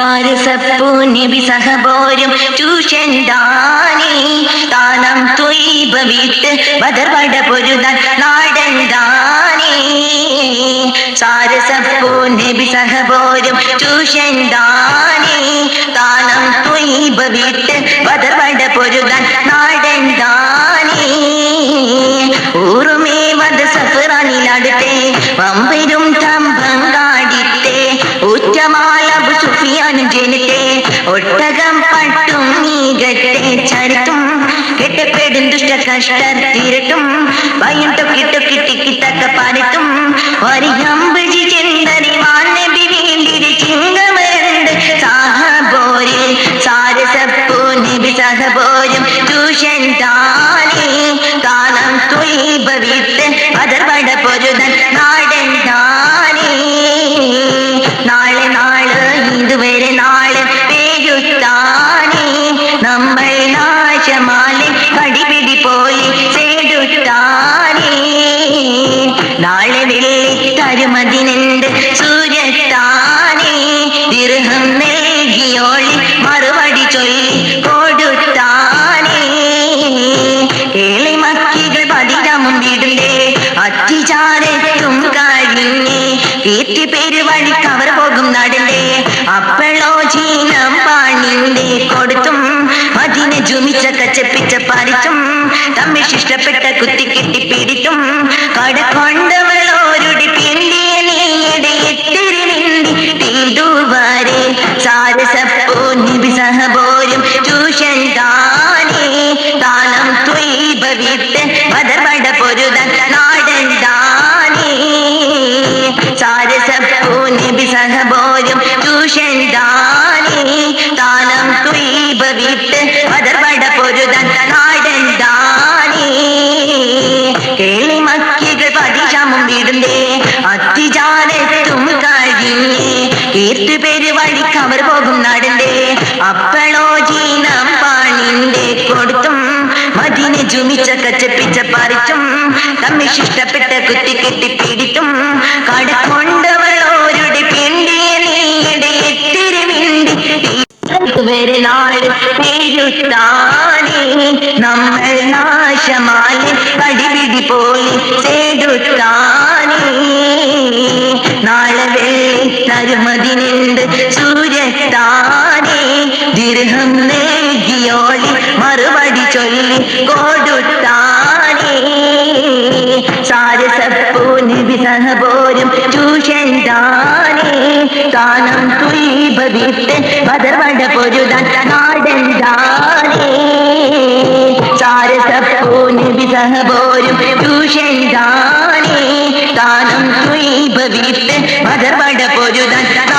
താരസപ്പൂ നബി സഹബോരും ട്യൂഷൻ ദാനി താനം തൊയ്ബ വീട്ട് ബദർവട പൊരുതാൻ നാടൻ ദാനി സാരസപ്പൂ നബി സഹബോരും ട്യൂഷൻ ദാനി താനം തൊയ്ബ വീട്ട് ബദർവട പൊരുതാൻ നാടൻ ദാനി ഊറുമേ വധ സഫറാനിലടുത്തെ വമ്പരും ഒട്ടകം പട്ടും നീകട്ടെ ചരിത്തും കെട്ടപ്പെടും ദുഷ്ട കഷ്ടർ തീരട്ടും. ഭയം ടൊക്കി ടൊക്കി ടിക്കി തക്ക പാരത്തും വരിയമ്പഴി ചെന്തരി വാനബി വേണ്ടിരി ചിങ്കമരണ്ട് സാഹബോര് സാരസപ്പൂ നബി സഹബോരും. ട്യൂഷൻ താലേ കാലം തൊയ്ബ വിട്ട് അതർവട പൊരുതൻ നാടൻ വെള്ളി തരുമതിനുണ്ട് സൂര്യത്താനേ ദീർഘം നൽകിയോളി മറുപടി ചൊല്ലി കൊടുത്താനേ. ഏളി മക്കികൾ പതിരമും വിടുന്നേ അത്തിചാരത്തും കഴിഞ്ഞേ വീട്ടി പെരുവഴി കവർ പോകും നടണ്ടേ അപ്പളോ ജീനം പാണിന്റെ കൊടുത്തും അതിനെ ജുമിച്ച കച്ചപ്പിച്ച പറിച്ചും തമ്മിൽ ഇഷ്ടപ്പെട്ട കുത്തി കെട്ടി പിടിത്തും കട പിണ്ടിയ സഹബോരും ട്യൂഷൻ താനേ താനം ത്വൈഭവിത്ത് വിട്ട് പൊരുത നാടൻ താനേ സാരസപ്പോ നിബി സഹബോരും താനേ താനം ത്വൈഭവിത്ത് വിട്ട് പൊരുത നാടൻ താനേ കേളി മക്കികൾ പതിശമും വിടുന്നേ കീർത്തി പേര് വഴി കവർ പോകും നാടിന്റെ അപ്പളോ ജീനം പാണിന്റെ കൊടുത്തും മതിനെ ജുമിച്ച കച്ചപ്പിച്ച പറിച്ചും തമ്മിൽ ഇഷ്ടപ്പെട്ട കുത്തി കെട്ടി പിടിത്തും കട കൊണ്ടവളോരുടെ പേര് നീയുടെ എത്തിരി മിണ്ടി. വരെ നാട് പേരുത്താനേ വെള്ളി തരുമതിനുണ്ട് സൂര്യത്താനേ ദീർഘം നേകിയോളി മറുപടി ചൊല്ലി കൊടുത്താനേ. സാരസപ്പൂ നബി സഹബോരും ട്യൂഷൻ താനേ. താനം വിട്ട് ബദർവട പൊരുതാൻ നാടൻ താനേ. സാരസപ്പൂ നബി സഹബോരും ട്യൂഷൻ താനേ. താനം തുയ്ബ പോരുതാൻ